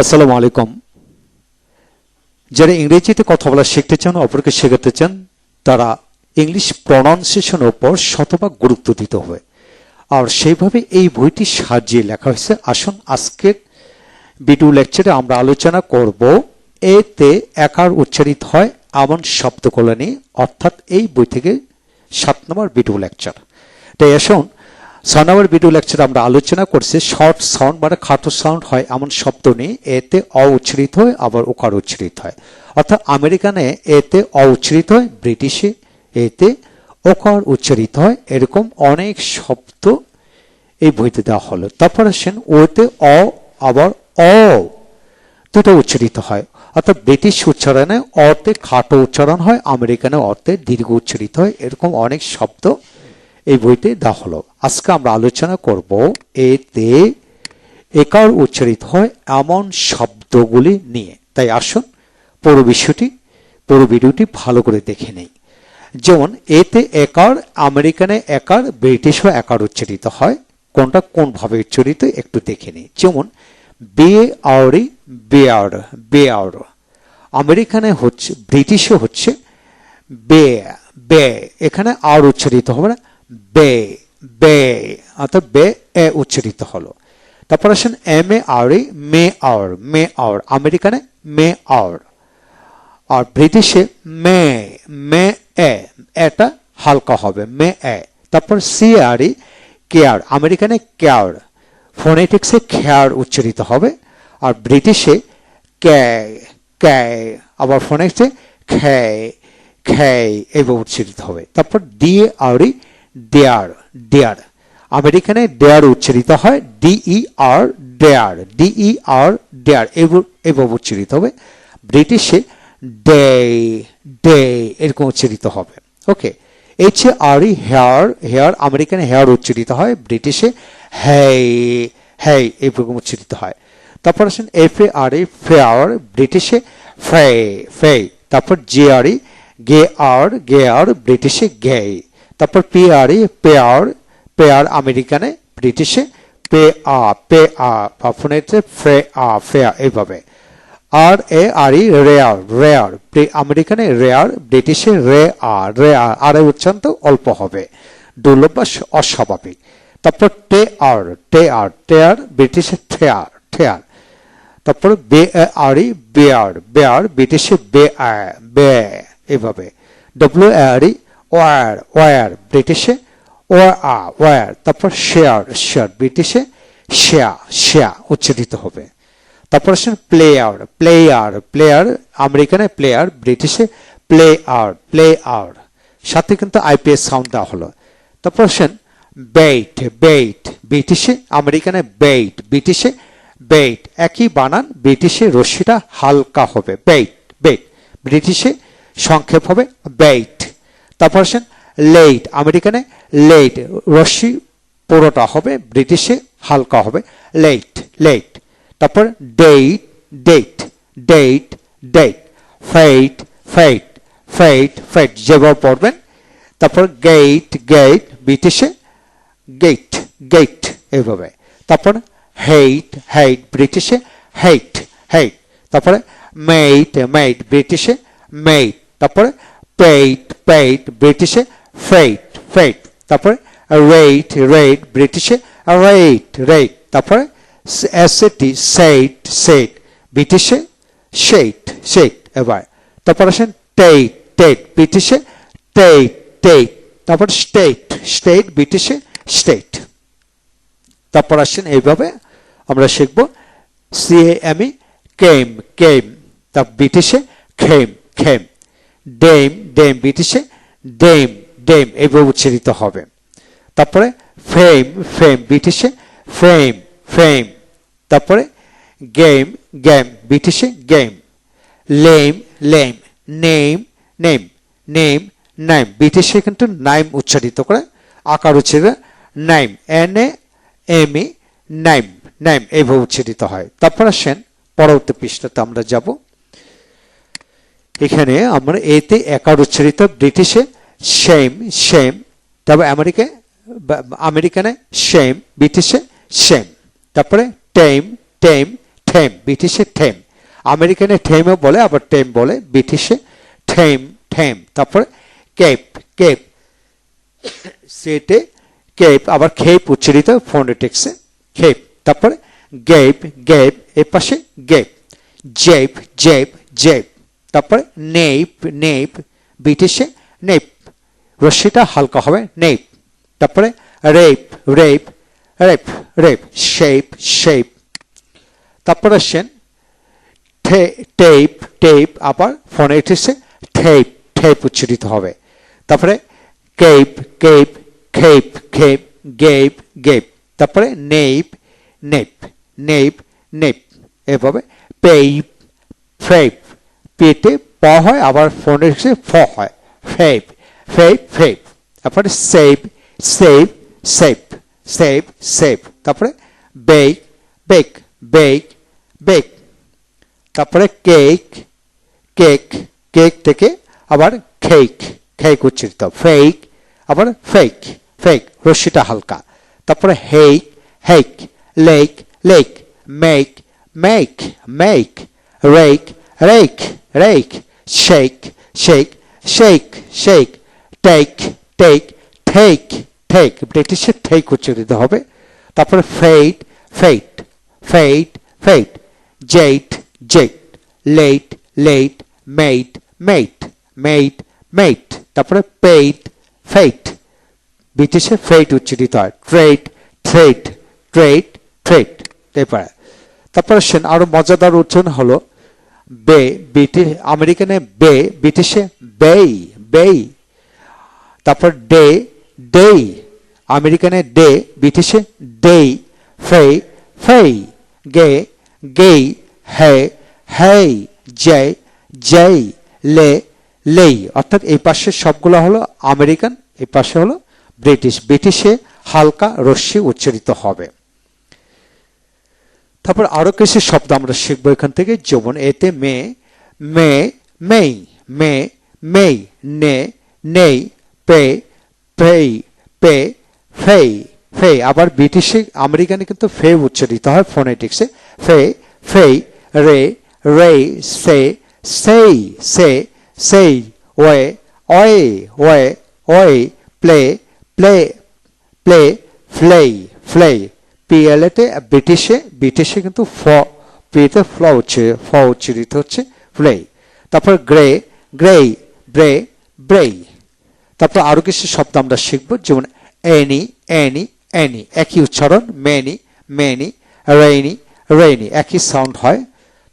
আসসালামু আলাইকুম। যারা ইংরেজিতে কথা বলা শিখতে চান, অপরকে শেখাতে চান, তারা ইংলিশ প্রনাউন্সিয়েশনের উপর শতভাগ গুরুত্ব দিতে হবে। আর সেইভাবে এই বইটি সাজিয়ে লেখা হয়েছে। আসুন আজকের ভিডিও লেকচারে আমরা আলোচনা করব, এতে একার উচ্চারিত হয় এমন শব্দগুলো নিয়ে, অর্থাৎ এই বই থেকে সাত নম্বর ভিডিও লেকচার। তাই আসুন নম্বর ভিডিও লেকচার আমরা আলোচনা করছি শর্ট সাউন্ড মানে খাটো সাউন্ড হয়, এমন শব্দ নেই, এতে অ উচ্চারিত হয়, আবার ওকার উচ্চারিত হয়। অর্থাৎ আমেরিকানে এতে অ উচ্চারিত হয়, ব্রিটিশে এতে ওকার উচ্চারিত হয়, এরকম অনেক শব্দ এই বইতে দেওয়া হলো। তারপর আসেন, ওতে অ, আবার অ দুটো উচ্চারিত হয়। অর্থাৎ ব্রিটিশ উচ্চারণে অতে খাটো উচ্চারণ হয়, আমেরিকানে অতে দীর্ঘ উচ্চারিত হয়, এরকম অনেক শব্দ এই বইতে দেওয়া হলো। আজকে আমরা আলোচনা করব এতে একার উচ্চারিত হয় এমন শব্দগুলি নিয়ে। তাই আসুন পুরো বিষয়টি, পুরো ভিডিওটি ভালো করে দেখে নেই। যেমন, এতে একার, আমেরিকানে একার, ব্রিটিশও একার উচ্চারিত হয়। কোনটা কোনভাবে উচ্চারিত একটু দেখে নিই। যেমন, বে আওরি, বে বেয়ার আমেরিকানে হচ্ছে, ব্রিটিশও হচ্ছে, বে বে। এখানে আর উচ্চারিত হবে না। বে বে, অর্থাৎ বে এ উচ্চারিত হলো। তারপর আসেন M A R mare mare আমেরিকানে mare আর ব্রিটিশে মে মে এ, এটা হালকা হবে, মে এ। তারপর সি আর, ই কেয়ার, আমেরিকানে কেয়ার, ফোনেটিক্সে খেয়ার উচ্চারিত হবে, আর ব্রিটিশে কে কে, আবার ফোনেটিক্সে খে খে এইভাবে উচ্চারিত হবে। তারপর দিয়ে আর, ই ডেয়ার ডেয়ার আমেরিকানে ডেয়ার উচ্চারিত হয় ডিই আর ডেয়ার ডিই আর ডেয়ার এভাবে উচ্চারিত হবে। ব্রিটিশে ডে ডে এরকম উচ্চারিত হবে। Okay H A R E hare hare আমেরিকানে hare উচ্চারিত হয় ব্রিটিশে হ্যাই হ্যাই এরকম উচ্চারিত হয়। তারপর আসেন এফ এ আর ই ফেয়ার ব্রিটিশে ফে ফে তারপর জি আর ই গে আর গে আর ব্রিটিশে গে তারপর P R E pare pare আমেরিকানে, ব্রিটিশে, পে আ পে আ, বা ফোনেতে ফ্রে আ ফেয়ার এইভাবে। R A R E rare rare আমেরিকানে rare ব্রিটিশে রে আর রে আর আর এর উচ্চারণ তো অল্প হবে। দুর্লভ বা অস্বাভাবিক। তারপর টে আর টে আর টে আর, ব্রিটিশে ঠেয়ার ঠেয়ার তারপর বে আর ই বেয়ার বেয়ার ব্রিটিশে বে আ, বে এভাবে W R E ware ware, ব্রিটিশে, war, আ, ওয়ার, তারপর শেয়ার শেয়ার, ব্রিটিশে, শেয়া শেয়া, উচ্চারিত হবে। তারপর আসেন প্লেয়ার প্লেয়ার প্লেয়ার, আমেরিকানে প্লেয়ার, ব্রিটিশে প্লে আর প্লে আর সাথে কিন্তু আইপিএস সাউন্ড দেওয়া হলো। তারপর আসেন বেইট বেইট ব্রিটিশে, আমেরিকানে বেইট ব্রিটিশে বেইট একই বানান, ব্রিটিশে রশ্মিটা হালকা হবে বেইট বেইট ব্রিটিশে সংক্ষেপ হবে বেইট তারপর আসেন লেট আমেরিকানে লেট রশ্মি পুরোটা হবে, ব্রিটিশে হালকা হবে লেট লেট তারপর date date date date fate fate fate fate যেভাবে পড়বেন, তারপর গেট গেট ব্রিটিশে গেট গেট এভাবে, তারপর হেইট হেইট ব্রিটিশে হেইট হেইট তারপরে মেইট মেইট ব্রিটিশে মেইট তারপরে পেইট পেইট ব্রিটিশে ফেইট ফেইট তারপরে রেইট রেট ব্রিটিশে রেট রেট তারপরে S A T sate sate ব্রিটিশে sate sate এবার। তারপর আসেন টেইট টেট ব্রিটিশে টেইট টেট তারপর স্টেট স্টেট ব্রিটিশে স্টেট তারপর আসেন, এইভাবে আমরা শিখব। সিএএমই কেম কেম তা ব্রিটিশে খেম খেম ডেম ডেম ব্রিটিশে ডেম ডেম এইভাবে উচ্চারিত হবে। তারপরে ফেম ফেম, ব্রিটিশে ফ্রেম ফ্রেম তারপরে game game, ব্রিটিশে game. Lame lame, name name name, name. ব্রিটিশে কিন্তু নাইম উচ্চারিত করে, আকার উচ্চারিত name, N, A, M, E, name name এইভাবে উচ্চারিত হয়। তারপর আসেন পরবর্তী পৃষ্ঠাতে আমরা যাব। এখানে আমরা এতে একার উচ্চারিত ব্রিটিশে সেম সেম তারপর আমেরিকায় আমেরিকানে সেম ব্রিটিশে সেম তারপরে টেম টেম ঠেম ব্রিটিশে ঠেম আমেরিকানে ঠেমও বলে, আবার টেম বলে, ব্রিটিশে ঠেম ঠেম তারপরে কেপ কেপ সেটে কেপ আবার খেপ উচ্চারিত ফোনেটিক্সে খেপ তারপরে গেপ গেপ এ পাশে গেপ জেপ জেপ জেপ তারপরে নেপ নেপ ব্রিটিশে নেপ রশ্মিটা হালকা হবে নেপ তারপরে rape rape rape rape shape shape তারপরে আসছেন টেপ টেপ আবার ফোনেটিক্সে ঠেপ ঠেপ উচ্চারিত হবে, তারপরে কেপ কেপ খেপ খেপ গেপ গেপ তারপরে নেপ নেপ নেপ নেপ এভাবে পেপ ফেপ পেটে প হয়, আবার ফোনেটিক্সে ফ হয়। ফেপ ফেপ ফেপ তারপরে save save save save save তারপরে বেক বেক বেক বেক তারপরে কেক কেক কেক থেকে আবার খেক খেক উচ্চারিত। ফেক আবার ফেক ফেক রশ্মিটা হালকা। তারপরে hake hake lake lake make make make rake rake rake shake shake shake shake take take take take ব্রিটিশে take উচ্চারিত হবে। তারপরে ফেট ফেট ফেট ফেট জেট jet late late mate mate mate mate তারপরে পেট ফেট ব্রিটিশে ফেট উচ্চারিত হয়। ট্রেড ট্রেড ট্রেড ট্রেড এরপরে, তারপরে আরও মজাদার উচ্চারণ হলো বে, ব্রিটিশ, আমেরিকানে বে, ব্রিটিশে বেই বেই। তারপর ডে ডে আমেরিকানে day, ব্রিটিশে day fay fay gay, gay, hay, hay jay jay, lay, lay. অর্থাৎ এই পাশে সবগুলো হলো আমেরিকান, এই পাশে হলো ব্রিটিশ। ব্রিটিশে হালকা রশ্মি উচ্চারিত হবে। তারপর আরও কিছু শব্দ আমরা শিখব এখান থেকে। যেমন এতে মে মে, মেই মে, মেই, নে, নেই, পে, পেই, পে, ফেই ফে আবার ব্রিটিশে, আমেরিকানে কিন্তু ফে উচ্চারিত হয় ফোনেটিক্সে। ফে, ফেই, রে রে say, say say, say, way way way way, play play play, flay flay. পিএলএতে ব্রিটিশে ব্রিটিশে কিন্তু ফ পিতে ফ্ল হচ্ছে ফ উচ্চারিত হচ্ছে ফ্লে তারপর গ্রে গ্রে ব্রে ব্রেই তারপর আরও কিছু শব্দ আমরা শিখব, যেমন এনি এনি এনি একই উচ্চারণ মেনি মেনি রেইনি রেইনি একই সাউন্ড হয়।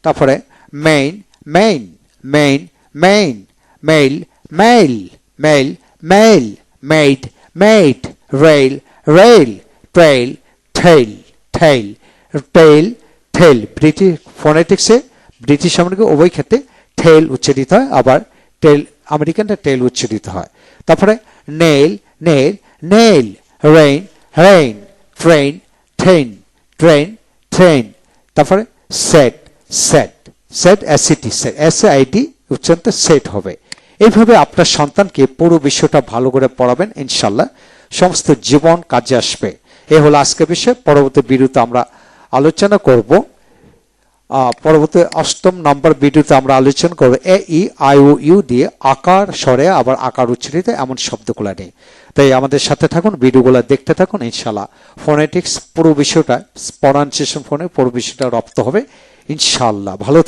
তারপরে main main main main mail mail mail mail maid maid rail rail trail tail tail tail tail British ফোনেটিক্সে British America উভয় ক্ষেত্রে ঠেল উচ্চারিত হয়, আবার টেল আমেরিকানটা টেল উচ্চারিত হয়। তারপরে nail nail nail rain rain train train train train তারপরে সেট সেট সেট অ্যাসিটি সেট এস আইডি উচ্চারণটা সেট হবে। এইভাবে আপনার সন্তানকে পুরো বিষয়টা ভালো করে পড়াবেন, ইনশাল্লাহ। সমস্ত জীবন কাজে আসবে। এ হলো আজকের বিষয়। পরবর্তী ভিডিওতে আমরা আলোচনা করব। পরবর্তী অষ্টম নম্বর ভিডিওতে আমরা আলোচনা করব এ, ই আই ও, ইউ দিয়ে আকার স্বরে আবার আকার উচ্চারিত এমন শব্দগুলো নেই তাই আমাদের সাথে থাকুন, ভিডিওগুলো দেখতে থাকুন ইনশাল্লাহ ফোনেটিক্স পুরো বিষয়টা প্রনাউন্সিয়েশন ফোনে পুরো বিষয়টা রপ্ত হবে ইনশাল্লাহ ভালো